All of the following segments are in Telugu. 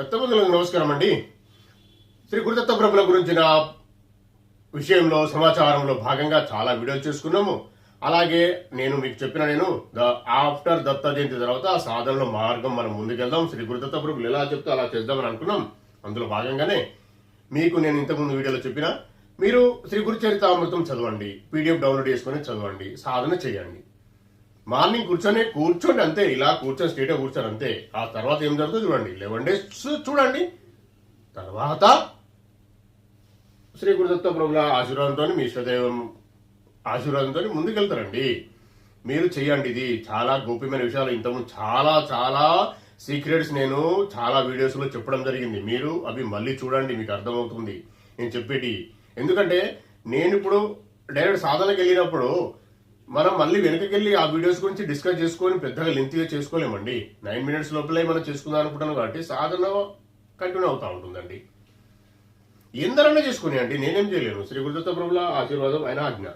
దత్తబంధులకు నమస్కారం అండి శ్రీ గురుదత్త ప్రభుల గురించిన విషయంలో సమాచారంలో భాగంగా చాలా వీడియోలు చేసుకున్నాము. అలాగే నేను మీకు చెప్పిన నేను ద ఆఫ్టర్ దత్త జయంతి తర్వాత సాధనలో మార్గం మనం ముందుకెళ్దాం. శ్రీ గురుదత్త ప్రభులు ఎలా చెప్తే అలా చేద్దామని అనుకున్నాం. అందులో భాగంగానే మీకు నేను ఇంతకుముందు వీడియోలో చెప్పిన మీరు శ్రీ గురు అమృతం చదవండి. పీడిఎఫ్ డౌన్లోడ్ చేసుకుని చదవండి. సాధన చేయండి. మార్నింగ్ కూర్చొని కూర్చోండి అంతే. ఇలా కూర్చొని స్ట్రేట్ కూర్చొని అంతే. ఆ తర్వాత ఏం జరుగుతుందో చూడండి. లెవెన్ డేస్ చూడండి. తర్వాత శ్రీ గురుదత్త ప్రభుల ఆశీర్వాదంతో మీ ఇష్టదైవం ఆశీర్వాదంతో ముందుకెళ్తారండి. మీరు చేయండి ఇది. చాలా గోప్యమైన విషయాలు. ఇంతకుముందు చాలా చాలా సీక్రెట్స్ నేను చాలా వీడియోస్లో చెప్పడం జరిగింది. మీరు అవి మళ్ళీ చూడండి మీకు అర్థమవుతుంది. నేను చెప్పేటి ఎందుకంటే నేను ఇప్పుడు డైరెక్ట్ సాధనకి వెళ్ళినప్పుడు మనం మళ్ళీ వెనకకెళ్ళి ఆ వీడియోస్ గురించి డిస్కస్ చేసుకొని పెద్దగా లెంత్గా చేసుకోలేమండి. నైన్ మినిట్స్ లోపలే మనం చేసుకుందాం అనుకుంటాను కాబట్టి సాధన కంటిన్యూ అవుతూ ఉంటుందండి. ఎందరన్నా చేసుకుని అండి నేనేం చేయలేను. శ్రీ గురుదత్త ప్రభుల ఆశీర్వాదం ఆయన ఆజ్ఞ.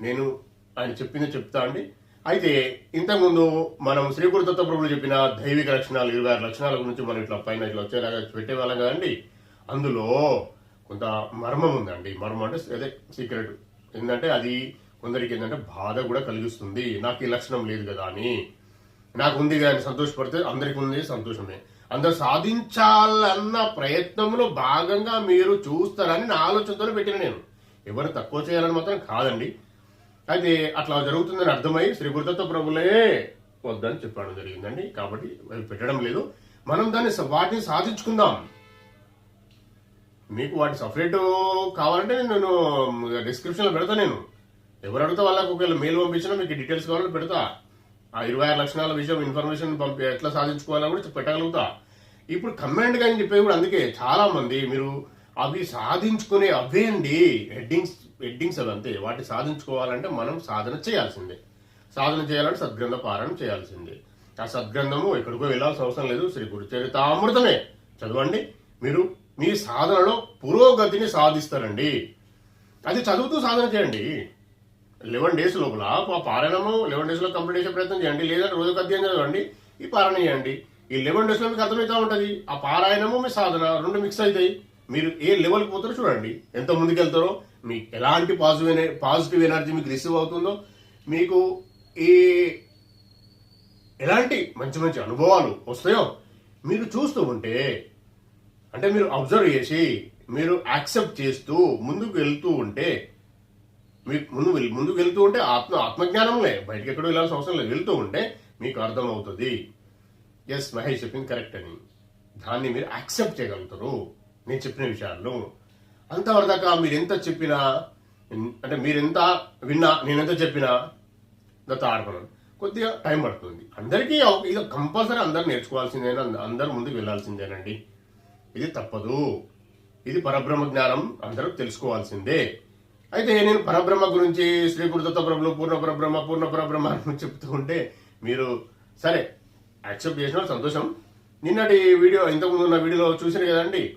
నేను ఆయన చెప్పింది చెప్తా అండి. అయితే ఇంతకుముందు మనం శ్రీ గురుదత్త ప్రభులు చెప్పిన దైవిక లక్షణాలు ఇరవై ఆరు లక్షణాల గురించి మనం ఇట్లా పైన ఇట్లా వచ్చేలాగా పెట్టేవాళ్ళం కదండి. అందులో కొంత మర్మం ఉందండి. మర్మం అంటే అదే సీక్రెట్ ఏంటంటే అది కొందరికి ఏంటంటే బాధ కూడా కలిగిస్తుంది. నాకు ఈ లక్షణం లేదు కదా అని. నాకు ఉంది కానీ సంతోషపడితే అందరికి ఉంది సంతోషమే. అందరు సాధించాలన్న ప్రయత్నంలో భాగంగా మీరు చూస్తారని నా ఆలోచనతో పెట్టిన నేను. ఎవరు తక్కువ చేయాలని మాత్రం కాదండి. అయితే అట్లా జరుగుతుందని అర్థమై శ్రీ గురుదత్త ప్రభులే వద్దని చెప్పడం జరిగిందండి. కాబట్టి పెట్టడం లేదు. మనం దాన్ని వాటిని సాధించుకుందాం. మీకు వాటి సపరేట్ కావాలంటే నేను డిస్క్రిప్షన్లో పెడతా నేను. ఎవరు అడిగితే వాళ్ళకి ఒకవేళ మెయిల్ పంపించినా మీకు డీటెయిల్స్ కావాలని పెడతా. ఆ ఇరవై ఆరు లక్షణాల విషయం ఇన్ఫర్మేషన్ పంపి ఎట్లా సాధించుకోవాలని కూడా పెట్టగలుగుతా ఇప్పుడు కమెంట్ కానీ అని కూడా అందుకే చాలా మంది మీరు అవి సాధించుకునే అవే అండి. హెడ్డింగ్స్ హెడ్డింగ్స్ అవి అంతే. వాటి సాధించుకోవాలంటే మనం సాధన చేయాల్సిందే. సాధన చేయాలంటే సద్గ్రంథ పారాయణ చేయాల్సిందే. ఆ సద్గ్రంథము ఎక్కడికో వెళ్ళాల్సిన అవసరం లేదు. శ్రీ గురు చరితామృతమే చదవండి. మీరు మీ సాధనలో పురోగతిని సాధిస్తారండి. అది చదువుతూ సాధన చేయండి. లెవెన్ డేస్ లోపల ఆ పారాయణము లెవెన్ డేస్లో కంప్లీట్ చేసే ప్రయత్నం చేయండి. లేదా రోజుకు అధ్యయనం చదవండి. ఈ పారాయణ చేయండి. ఈ లెవెన్ డేస్లో మీకు అర్థమవుతా ఉంటుంది. ఆ పారాయణము మీ సాధన రెండు మిక్స్ అవుతాయి. మీరు ఏ లెవెల్కి పోతారో చూడండి. ఎంత ముందుకెళ్తారో మీకు ఎలాంటి పాజిటివ్ పాజిటివ్ ఎనర్జీ మీకు రిసీవ్ అవుతుందో మీకు ఈ ఎలాంటి మంచి మంచి అనుభవాలు వస్తాయో మీరు చూస్తూ ఉంటే అంటే మీరు అబ్జర్వ్ చేసి మీరు యాక్సెప్ట్ చేస్తూ ముందుకు వెళ్తూ ఉంటే ముందు ముందుకు వెళ్తూ ఉంటే ఆత్మ ఆత్మజ్ఞానంలే బయటకి ఎక్కడో వెళ్ళాల్సిన అవసరం లేదు. వెళ్తూ ఉంటే మీకు అర్థమవుతుంది. ఎస్ మహేష్ చెప్పింది కరెక్ట్ అని. దాన్ని మీరు యాక్సెప్ట్ చేయగలుగుతారు. నేను చెప్పిన విషయాల్లో. అంతవరదాకా మీరు ఎంత చెప్పినా అంటే మీరు ఎంత విన్నా నేనెంత చెప్పినా దత్త ఆడపడం కొద్దిగా టైం పడుతుంది. అందరికీ ఇది కంపల్సరీ అందరు నేర్చుకోవాల్సిందేనా? అందరూ ముందుకు వెళ్ళాల్సిందేనండి ఇది తప్పదు. ఇది పరబ్రహ్మ జ్ఞానం. అందరూ తెలుసుకోవాల్సిందే. అయితే నేను పరబ్రహ్మ గురించి శ్రీ గురుదత్త ప్రభులు పూర్ణ పరబ్రహ్మ పూర్ణ పరబ్రహ్మ అని చెప్తూ ఉంటే మీరు సరే యాక్సెప్ట్ చేసిన సంతోషం. నిన్నటి వీడియో ఇంతకుముందు ఉన్న వీడియోలో చూసిన కదండి?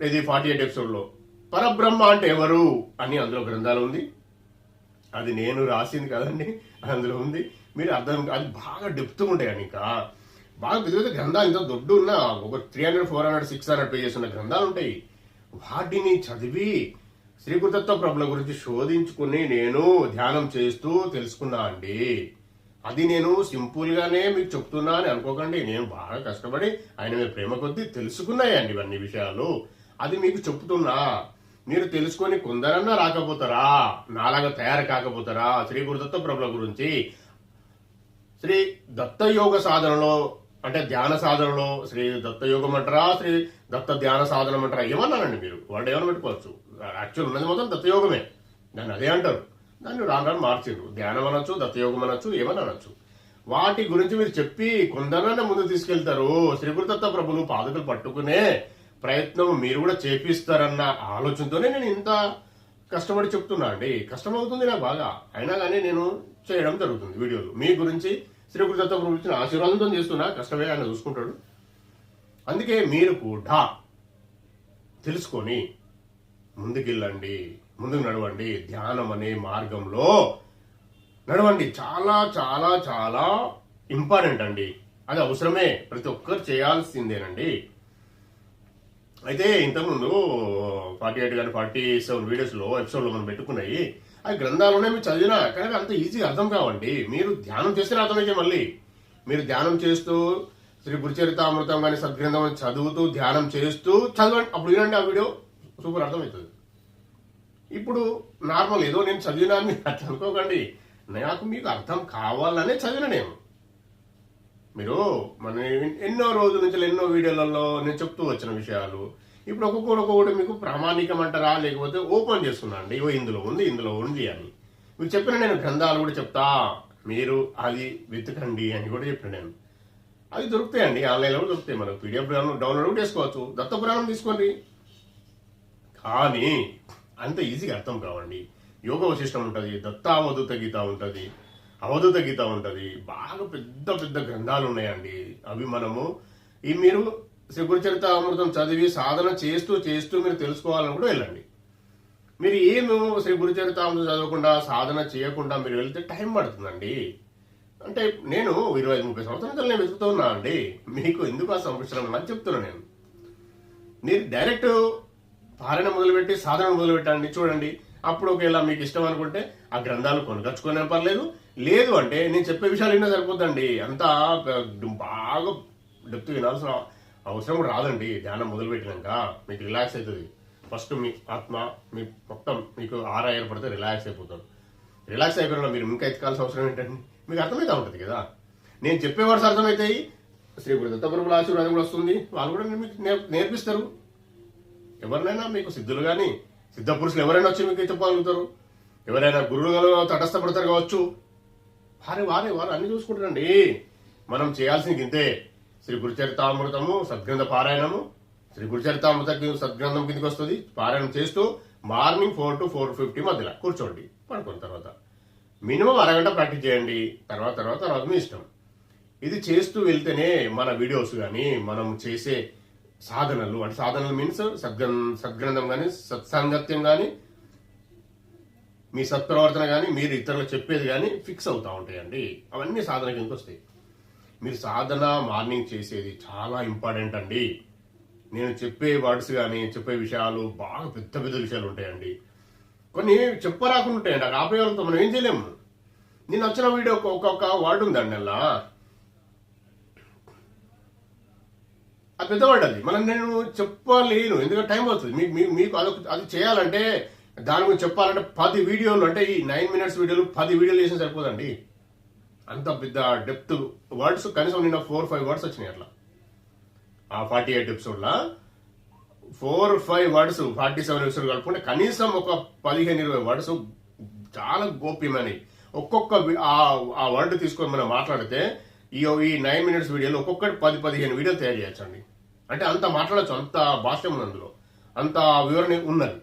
ఇది ఫార్టీ ఎయిట్ ఎపిసోడ్లో పరబ్రహ్మ అంటే ఎవరు? అని అందులో గ్రంథాలు ఉంది. అది నేను రాసింది కదండి అందులో ఉంది. మీరు అర్థం అది బాగా డెప్త్ ఉంటాయండి ఇంకా బాగా పెద్ద పెద్ద గ్రంథాలు ఇంత దొడ్డు ఉన్న ఒక three hundred four hundred six hundred pages ఉన్న గ్రంథాలు ఉంటాయి. వాటిని చదివి శ్రీకృతత్వ ప్రభుల గురించి శోధించుకుని నేను ధ్యానం చేస్తూ తెలుసుకున్నా అండి. అది నేను సింపుల్గానే మీకు చెప్తున్నా అని అనుకోకండి. నేను బాగా కష్టపడి ఆయన మీద ప్రేమ కొద్దీ తెలుసుకున్నాయండి ఇవన్నీ విషయాలు. అది మీకు చెప్తున్నా. మీరు తెలుసుకొని కొందరన్నా రాకపోతారా? నాలాగా తయారు కాకపోతారా? శ్రీ గురుదత్త ప్రభుల గురించి. శ్రీ దత్తయోగ సాధనలో అంటే ధ్యాన సాధనలో శ్రీ దత్తయోగం అంటారా శ్రీ దత్త ధ్యాన సాధనం అంటారా? ఏమన్నానండి మీరు? వాళ్ళు ఏమైనా పెట్టుకోవచ్చు. యాక్చువల్ ఉన్నది మొత్తం దత్తయోగమే. దాన్ని అదే అంటారు. దాన్ని రాను రాను మార్చిండ్రు. ధ్యానం అనొచ్చు దత్తయోగం అనొచ్చు ఏమని అనొచ్చు వాటి గురించి మీరు చెప్పి కొందరనే ముందు తీసుకెళ్తారు. శ్రీగురుదత్త ప్రభులు పాదకులు పట్టుకునే ప్రయత్నం మీరు కూడా చేపిస్తారన్న ఆలోచనతోనే నేను ఇంత కష్టపడి చెప్తున్నా అండి. కష్టమవుతుంది నాకు బాగా. అయినా కానీ నేను చేయడం జరుగుతుంది వీడియోలు. మీ గురించి శ్రీ గురించి ఆశీర్వాదంతో చేస్తున్నా కష్టమే ఆయన చూసుకుంటాడు. అందుకే మీరు కూడా తెలుసుకొని ముందుకెళ్ళండి ముందుకు నడవండి ధ్యానం అనే మార్గంలో నడవండి. చాలా చాలా చాలా ఇంపార్టెంట్ అండి. అది అవసరమే. ప్రతి ఒక్కరు చేయాల్సిందేనండి. అయితే ఇంతకుముందు ఫార్టీ ఎయిట్ కానీ ఫార్టీ సెవెన్ వీడియోస్లో ఎపిసోడ్లో మనం పెట్టుకున్నాయి. ఆ గ్రంథాలునే మీరు చదివినా కానీ అంత ఈజీగా అర్థం కావండి. మీరు ధ్యానం చేస్తే అర్థమైతే మళ్ళీ. మీరు ధ్యానం చేస్తూ శ్రీ గురుచరితామృతం కానీ సద్గ్రంథం అని చదువుతూ ధ్యానం చేస్తూ చదవండి. అప్పుడు వినండి ఆ వీడియో. సూపర్ అర్థమవుతుంది. ఇప్పుడు నార్మల్ ఏదో నేను చదివినా అర్థం మీరు అనుకోకండి. నాకు మీకు అర్థం కావాలనే చదివిన నేను. మీరు మన ఎన్నో రోజుల నుంచి ఎన్నో వీడియోలలో నేను చెప్తూ వచ్చిన విషయాలు. ఇప్పుడు ఒక్కొక్కటి ఒక్కొక్కటి మీకు ప్రామాణికం అంటారా లేకపోతే ఓపెన్ చేసుకున్నాండి ఇవో ఇందులో ఉంది ఇందులో ఉంది అని. మీకు చెప్పిన నేను గ్రంథాలు కూడా చెప్తా. మీరు అది వెతకండి అని కూడా చెప్పిన నేను. అవి దొరుకుతాయండి. ఆన్లైన్లో కూడా దొరుకుతాయి. మనకు పీడిఎఫ్ డౌన్లోడ్ కూడా చేసుకోవచ్చు. దత్తపురాణం తీసుకోండి. కానీ అంత ఈజీగా అర్థం కావండి. యోగ వశిష్టం ఉంటుంది దత్తావధూత గీత ఉంటుంది అవధూత గీత ఉంటుంది. బాగా పెద్ద పెద్ద గ్రంథాలు ఉన్నాయండి. అవి మనము ఈ మీరు శ్రీ గురుచరిత అమృతం చదివి సాధన చేస్తూ చేస్తూ మీరు తెలుసుకోవాలని కూడా వెళ్ళండి. మీరు ఏమి శ్రీ గురుచరిత అమృతం చదవకుండా సాధన చేయకుండా మీరు వెళ్తే టైం పడుతుందండి. అంటే నేను ఇరవై ఐదు ముప్పై సంవత్సరాల నేను వెతుకుతూ ఉన్నా అండి. మీకు ఎందుకు ఆ సంవత్సరం అని చెప్తున్నా నేను. మీరు డైరెక్ట్ పాలన మొదలుపెట్టి సాధన మొదలుపెట్టండి చూడండి. అప్పుడు ఒకవేళ మీకు ఇష్టం అనుకుంటే ఆ గ్రంథాలు కొనుకొచ్చుకునే పర్లేదు. లేదు అంటే నేను చెప్పే విషయాలు విన్నా సరిపోద్దండి. అంతా బాగా డెప్త్ వినాల్సిన అవసరం కూడా రాదండి ధ్యానం మొదలుపెట్టినాక మీకు రిలాక్స్ అవుతుంది. ఫస్ట్ మీ ఆత్మ మీ మొత్తం మీకు ఆరా ఏర్పడితే రిలాక్స్ అయిపోతారు. రిలాక్స్ అయిపోయిన మీరు ఇంకా ఎత్తుకాల్సిన అవసరం ఏంటండి? మీకు అర్థమైతే ఉంటుంది కదా? నేను చెప్పే వర్డ్స్ అర్థమవుతాయి శ్రీ గురు దత్తప్రభుల ఆశీర్వాదం కూడా వస్తుంది. వాళ్ళు కూడా మీకు నేర్పిస్తారు. ఎవరినైనా మీకు సిద్ధులు కానీ సిద్ధ పురుషులు ఎవరైనా వచ్చి మీకు చెప్పగలుగుతారు ఎవరైనా గురువులు తటస్థపడతారు కావచ్చు. వారే వారే వారు అన్ని చూసుకుంటారండి. మనం చేయాల్సింది ఇంతే. శ్రీ గురుచరితామృతము సద్గ్రంథ పారాయణము. శ్రీ గురుచరితామృత సద్గ్రంథం కిందకి వస్తుంది. పారాయణం చేస్తూ morning four to four fifty మధ్యలో కూర్చోండి. పడుకున్న తర్వాత మినిమం అరగంట ప్రాక్టీస్ చేయండి. తర్వాత తర్వాత తర్వాత మీ ఇష్టం. ఇది చేస్తూ వెళ్తేనే మన వీడియోస్ కానీ మనం చేసే సాధనలు అంటే సాధనలు మీన్స్ సద్గ్రం సద్గ్రంథం కానీ సత్సాంగత్యం కానీ మీ సత్ప్రవర్తన కానీ మీరు ఇతరులకు చెప్పేది కానీ ఫిక్స్ అవుతూ ఉంటాయండి. అవన్నీ సాధన కిందకి వస్తాయి. మీరు సాధన మార్నింగ్ చేసేది చాలా ఇంపార్టెంట్ అండి. నేను చెప్పే వర్డ్స్ కానీ చెప్పే విషయాలు బాగా పెద్ద పెద్ద విషయాలు ఉంటాయండి. కొన్ని చెప్పరాకుండా ఉంటాయండి. అక్కడ ఆపే వాళ్ళతో మనం ఏం చేయలేము నేను వచ్చిన వీడియో ఒక్కొక్క వర్డ్ ఉందండి అలా అది పెద్దవాడు అది. మనం నేను చెప్పలేను. ఎందుకంటే టైం అవుతుంది మీకు మీకు మీకు అదొక అది చేయాలంటే దాని గురించి చెప్పాలంటే పది వీడియోలు అంటే ఈ నైన్ మినిట్స్ వీడియోలు పది వీడియోలు వేసిన సరిపోదండి. అంత పెద్ద డెప్త్ వర్డ్స్ కనీసం నిన్న ఫోర్ ఫైవ్ వర్డ్స్ వచ్చినాయి అట్లా. ఆ forty eight ఎపిసోడ్లా four five words forty seven episode కలుపుకుంటే కనీసం ఒక పదిహేను ఇరవై వర్డ్స్ చాలా గోప్యమైనవి. ఒక్కొక్క ఆ వర్డ్ తీసుకొని మనం మాట్లాడితే ఈ ఈ నైన్ మినిట్స్ వీడియోలో ఒక్కొక్కటి పది పదిహేను వీడియోలు తయారు చేయొచ్చండి. అంటే అంత మాట్లాడచ్చు అంత భాష్యం ఉంది అందులో. అంత వివరణ ఉన్నది.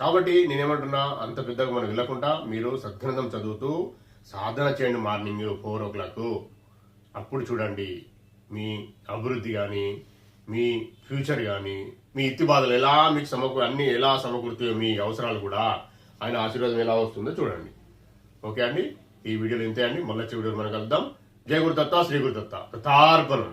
కాబట్టి నేనేమంటున్నా అంత పెద్దగా మనం వెళ్ళకుండా మీరు సద్గ్రంథం చదువుతూ సాధన చేయండి మార్నింగ్ ఫోర్ ఓ క్లాక్. అప్పుడు చూడండి మీ అభివృద్ధి కానీ మీ ఫ్యూచర్ కానీ మీ ఇత్తి బాధలు ఎలా మీకు సమకూరు అన్ని ఎలా సమకూరుతాయో మీ అవసరాలు కూడా ఆయన ఆశీర్వాదం ఎలా వస్తుందో చూడండి. ఓకే అండి? ఈ వీడియోలు ఇంతే అండి. మళ్ళీ వచ్చే మనకు మనం కలుద్దాం. జయ గురుదత్త శ్రీ గురుదత్త దత్తార్పణం